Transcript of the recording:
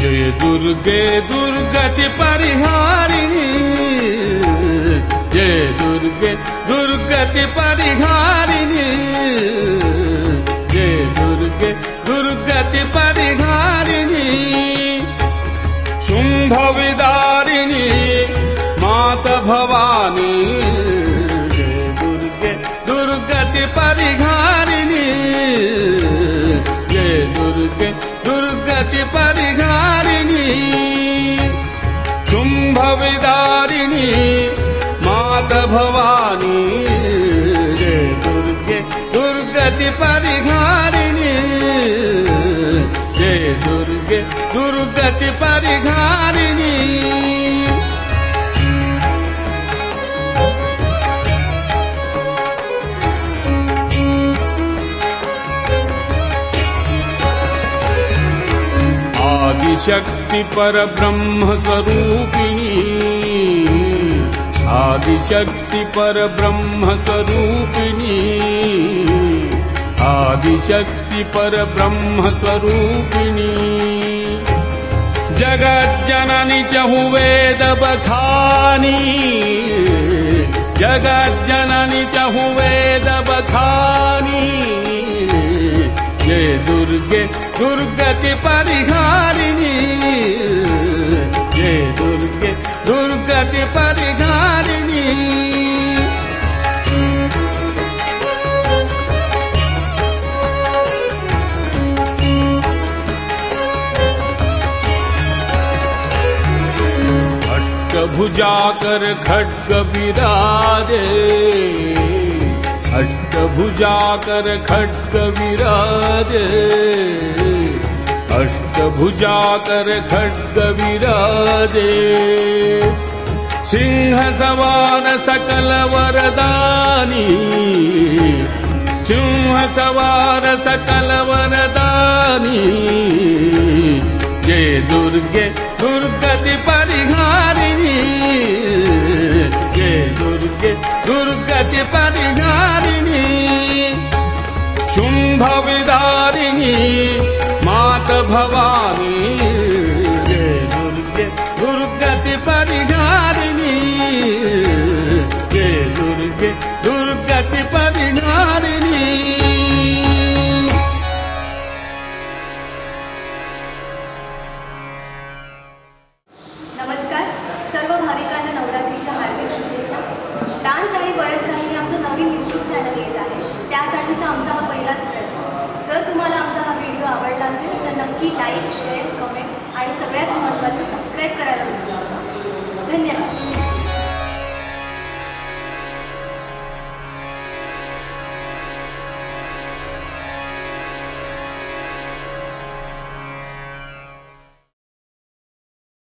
दुर्गे दुर्गति परिहारिणी जय दुर्गे दुर्गति परिहारिणी जय दुर्गे दुर्गति परिहारिणी शुम्भविदारिणी मात भवानी। जय दुर्गे दुर्गति परिहारिणी। जय दुर्गे दुर्गति भवानी जय दुर्गे दुर्गति परिहारिणी जय दुर्गे दुर्गति परिहारिणी आदिशक्ति परब्रह्म स्वरूपिणी आदिशक्ति परब्रह्म स्वरूपिणी आदिशक्ति परब्रह्म स्वरूपिणी जगज्जननि चहु वेद बखानी जगज्जननि चहु वेद बखानी जय दुर्गे दुर्गति अष्टभुजाकर खड्ग विराजे। अष्टभुजाकर खड्ग विराजे। अष्टभुजाकर खड्ग विराजे। सिंह सवार सकल वरदानी। सिंह सवार सकल वरदानी। जय दुर्गे दुर्गति दुर्गति परिहारिणी शुंभ विदारिणी मात भवानी